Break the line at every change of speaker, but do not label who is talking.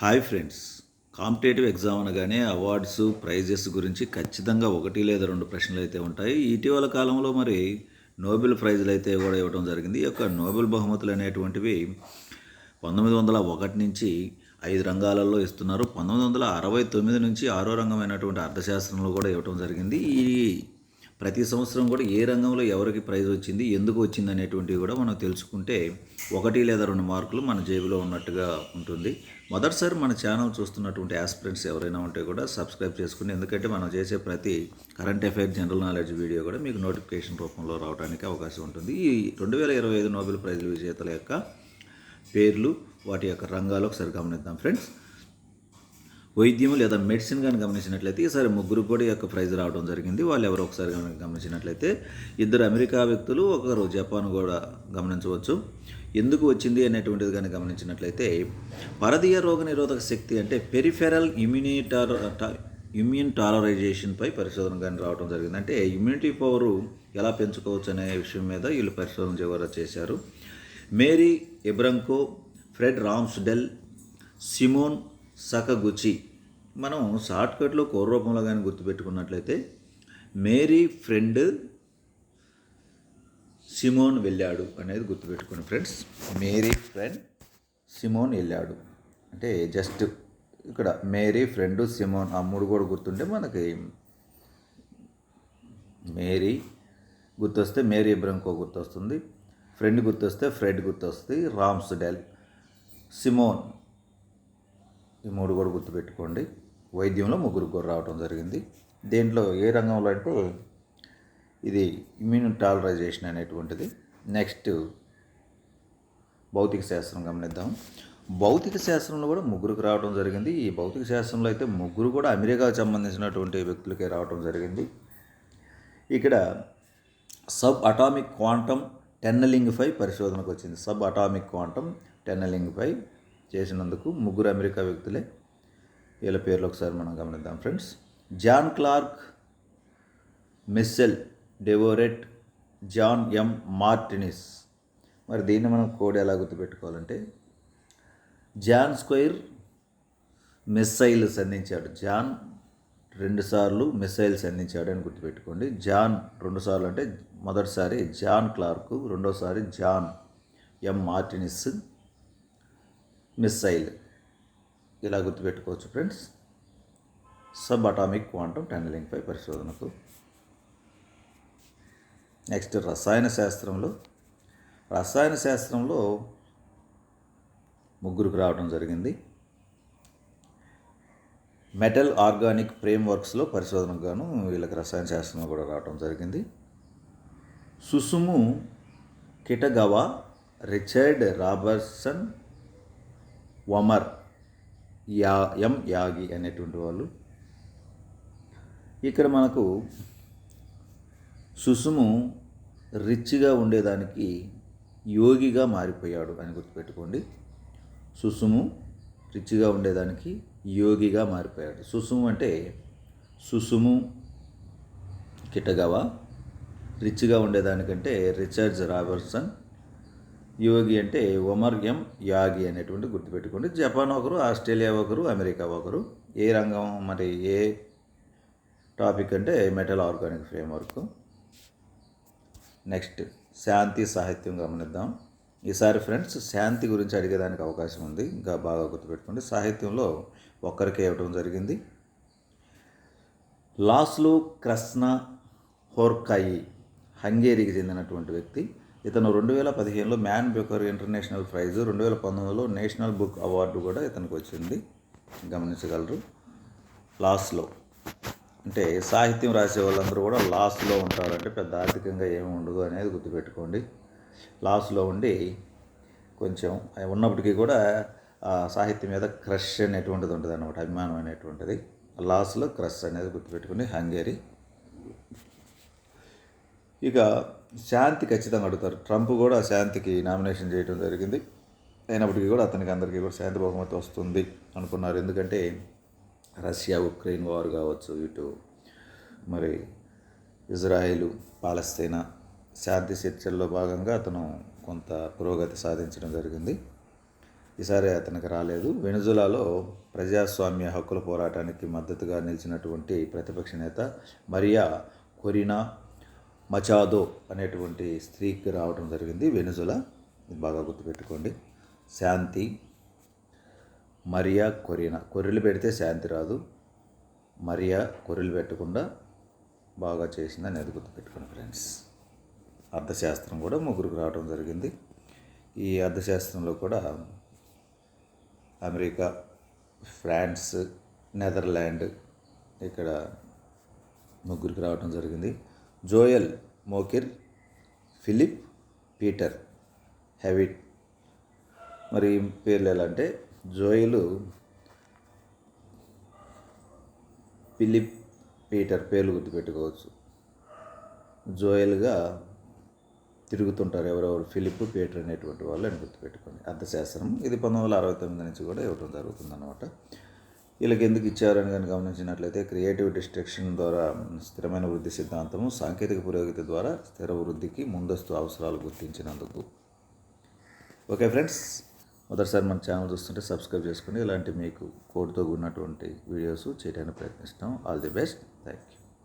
Hi friends. Competitive exam అనగానే awards prizes గురించి ఖచ్చితంగా ఒకటి లేదా రెండు ప్రశ్నలు అయితే ఉంటాయి. ఇటీవల కాలంలో మరి నోబెల్ ప్రైజులు అయితే కూడా ఇవ్వడం జరిగింది. ఈ యొక్క నోబెల్ బహుమతులు అనేటువంటివి పంతొమ్మిది వందల ఒకటి నుంచి ఐదు రంగాలలో ఇస్తున్నారు. పంతొమ్మిది వందల అరవై తొమ్మిది నుంచి ఆరో రంగమైనటువంటి అర్థశాస్త్రంలో కూడా ఇవ్వడం జరిగింది. ఈ ప్రతి సంవత్సరం కూడా ఏ రంగంలో ఎవరికి ప్రైజ్ వచ్చింది ఎందుకు వచ్చింది అనేటువంటివి కూడా మనం తెలుసుకుంటే ఒకటి లేదా రెండు మార్కులు మన జేబులో ఉన్నట్టుగా ఉంటుంది. మొదటిసారి మన ఛానల్ చూస్తున్నటువంటి ఆస్పిరెంట్స్ ఎవరైనా ఉంటే కూడా సబ్స్క్రైబ్ చేసుకుని ఎందుకంటే మనం చేసే ప్రతి current affair general knowledge video కూడా మీకు నోటిఫికేషన్ రూపంలో రావడానికి అవకాశం ఉంటుంది. ఈ రెండు వేల ఇరవై ఐదు నోబెల్ ప్రైజ్ విజేతల యొక్క పేర్లు వాటి యొక్క రంగాలు ఒకసారి గమనిద్దాం ఫ్రెండ్స్. వైద్యం లేదా మెడిసిన్ కానీ గమనించినట్లయితే ఈసారి ముగ్గురు కూడా యొక్క ప్రైజ్ రావడం జరిగింది. వాళ్ళు ఎవరో ఒకసారి కనుక గమనించినట్లయితే ఇద్దరు అమెరికా వ్యక్తులు ఒకరు జపాన్ కూడా గమనించవచ్చు. ఎందుకు వచ్చింది అనేటువంటిది కానీ గమనించినట్లయితే పరదీయ రోగ నిరోధక శక్తి అంటే పెరిఫెరల్ ఇమ్యూనిటార్ ఇమ్యూన్ టాలరైజేషన్పై పరిశోధన కానీ రావడం జరిగింది. అంటే ఇమ్యూనిటీ పవర్ ఎలా పెంచుకోవచ్చు అనే విషయం మీద వీళ్ళు పరిశోధన చివర చేశారు. Mary Brunkow Fred Ramsdell Shimon Sakaguchi మనం షార్ట్కట్లో కోర్ రూపంలో కానీ గుర్తుపెట్టుకున్నట్లయితే మేరీ ఫ్రెండ్ సిమోన్ వెళ్ళాడు అనేది గుర్తుపెట్టుకోండి ఫ్రెండ్స్. మేరీ ఫ్రెండ్ సిమోన్ వెళ్ళాడు. అంటే జస్ట్ ఇక్కడ మేరీ ఫ్రెండ్ సిమోన్ ఆ మూడు కూడా గుర్తుంటే మనకి మేరీ గుర్తొస్తే మేరీ బ్రంకో గుర్తొస్తుంది ఫ్రెండ్ గుర్తొస్తే ఫ్రెడ్ గుర్తొస్తుంది రామ్స్ డెల్ సిమోన్ ఈ మూడు కూడా గుర్తుపెట్టుకోండి. వైద్యంలో ముగ్గురు కూడా రావడం జరిగింది. దీంట్లో ఏ రంగంలో అంటే ఇది ఇమ్యూన్ టాలరైజేషన్ అనేటువంటిది. నెక్స్ట్ భౌతిక శాస్త్రం గమనిద్దాం. భౌతిక శాస్త్రంలో కూడా ముగ్గురికి రావడం జరిగింది. ఈ భౌతిక శాస్త్రంలో అయితే ముగ్గురు కూడా అమెరికాకు సంబంధించినటువంటి వ్యక్తులకే రావడం జరిగింది. ఇక్కడ సబ్ అటామిక్ క్వాంటమ్ టెన్నలింగ్పై పరిశోధనకు వచ్చింది. సబ్ అటామిక్ క్వాంటమ్ టెన్నలింగ్పై చేసినందుకు ముగ్గురు అమెరికా వ్యక్తులే వీళ్ళ పేర్లు ఒకసారి మనం గమనిద్దాం friends John Clarke Michel Devoret John M Martinis. మరి దీన్ని మనం కోడ్ ఎలా గుర్తుపెట్టుకోవాలంటే జాన్ స్క్వైర్ మిస్సైల్ సంధించాడు జాన్ రెండుసార్లు మిస్సైల్స్ అందించాడు అని గుర్తుపెట్టుకోండి. జాన్ రెండుసార్లు అంటే మొదటిసారి జాన్ క్లార్క్ రెండోసారి జాన్ ఎం మార్టినిస్ మిస్సైల్. ఇలా గుర్తుపెట్టుకోవచ్చు ఫ్రెండ్స్. సబ్ అటామిక్ క్వాంటమ్ టన్నలింగ్పై పరిశోధనకు. నెక్స్ట్ రసాయన శాస్త్రంలో. రసాయన శాస్త్రంలో ముగ్గురికి రావడం జరిగింది. మెటల్ ఆర్గానిక్ ఫ్రేమ్ వర్క్స్లో పరిశోధనకు గాను వీళ్ళకి రసాయన శాస్త్రంలో కూడా రావడం జరిగింది. Susumu Kitagawa Richard Robson Omar yeah M Yaghi అనేటువంటి వాళ్ళు. ఇక్కడ మనకు సుసుము రిచ్గా ఉండేదానికి యోగిగా మారిపోయాడు అని గుర్తుపెట్టుకోండి. సుసుము రిచ్గా ఉండేదానికి యోగిగా మారిపోయాడు. సుసుము అంటే సుసుము కిటగవ. రిచ్గా ఉండేదానికంటే రిచర్డ్స్ రాబర్సన్ యోగి అంటే ఒమర్ యాగి అనేటువంటి గుర్తుపెట్టుకోండి. జపాన్ ఒకరు ఆస్ట్రేలియా ఒకరు అమెరికా ఒకరు. ఏ రంగం మరి ఏ టాపిక్ అంటే మెటల్ ఆర్గానిక్ ఫ్రేమ్వర్క్. నెక్స్ట్ శాంతి సాహిత్యం గమనిద్దాం. ఈసారి ఫ్రెండ్స్ శాంతి గురించి అడిగేదానికి అవకాశం ఉంది. ఇంకా బాగా గుర్తుపెట్టుకోండి. సాహిత్యంలో ఒక్కరికే ఇవ్వడం జరిగింది. లాస్లో క్రస్న హోర్కాయి హంగేరీకి చెందినటువంటి వ్యక్తి. ఇతను రెండు వేల పదిహేనులో మ్యాన్ బుకర్ ఇంటర్నేషనల్ ప్రైజు రెండు వేల పంతొమ్మిదిలో నేషనల్ బుక్ అవార్డు కూడా ఇతనికి వచ్చింది. గమనించగలరు. లాస్లో అంటే సాహిత్యం రాసే వాళ్ళందరూ కూడా లాస్లో ఉంటారంటే పెద్ద ఆర్థికంగా ఏమి ఉండదు అనేది గుర్తుపెట్టుకోండి. లాస్లో ఉండి కొంచెం ఉన్నప్పటికీ కూడా సాహిత్యం మీద క్రష్ అనేటువంటిది ఉంటుంది అభిమానం అనేటువంటిది. లాస్లో క్రష్ అనేది గుర్తుపెట్టుకుని హంగేరీ ఇక శాంతి ఖచ్చితంగా అడుగుతారు. ట్రంప్ కూడా శాంతికి నామినేషన్ చేయడం జరిగింది. అయినప్పటికీ కూడా అతనికి అందరికీ కూడా శాంతి బహుమతి వస్తుంది అనుకున్నారు. ఎందుకంటే రష్యా ఉక్రెయిన్ వార్ కావచ్చు ఇటు మరి ఇజ్రాయిల్ పాలస్తీనా శాంతి చర్చల్లో భాగంగా అతను కొంత పురోగతి సాధించడం జరిగింది. ఈసారి అతనికి రాలేదు. వెనుజులాలో ప్రజాస్వామ్య హక్కుల పోరాటానికి మద్దతుగా నిలిచినటువంటి ప్రతిపక్ష నేత మరియా కొరినా మచాదో అనేటువంటి స్త్రీకి రావడం జరిగింది. వెనుజుల ఇది బాగా గుర్తుపెట్టుకోండి. శాంతి మరియా కొరినా. కొర్రెలు పెడితే శాంతి రాదు. మరియా కొర్రెలు పెట్టకుండా బాగా చేసిందని అది గుర్తుపెట్టుకోండి ఫ్రెండ్స్. అర్థశాస్త్రం కూడా ముగ్గురికి రావడం జరిగింది. ఈ అర్థశాస్త్రంలో కూడా అమెరికా ఫ్రాన్స్ నెదర్లాండ్ ఇక్కడ ముగ్గురికి రావడం జరిగింది. Joel Mokyr Philippe Peter. Howitt మరి పేర్లు ఎలా అంటే జోయలు ఫిలిప్ పీటర్ పేర్లు గుర్తుపెట్టుకోవచ్చు. జోయల్గా తిరుగుతుంటారు ఎవరెవరు ఫిలిప్ పీటర్ అనేటువంటి వాళ్ళు అని గుర్తుపెట్టుకోండి. అర్థశాస్త్రం. ఇది పంతొమ్మిది వందల అరవై తొమ్మిది నుంచి కూడా ఇవ్వడం జరుగుతుంది అనమాట వీళ్ళకి ఎందుకు ఇచ్చారని కానీ గమనించినట్లయితే క్రియేటివ్ డిస్ట్రక్షన్ ద్వారా స్థిరమైన వృద్ధి సిద్ధాంతము సాంకేతిక పురోగతి ద్వారా స్థిర వృద్ధికి ముందస్తు అవసరాలు గుర్తించినందుకు. ఓకే ఫ్రెండ్స్ మొదటిసారి మన ఛానల్ చూస్తుంటే సబ్స్క్రైబ్ చేసుకోండి ఇలాంటి మీకు కోడ్తో కూడినటువంటి వీడియోస్ చేయడానికి ప్రయత్నిస్తాం. All the best thank you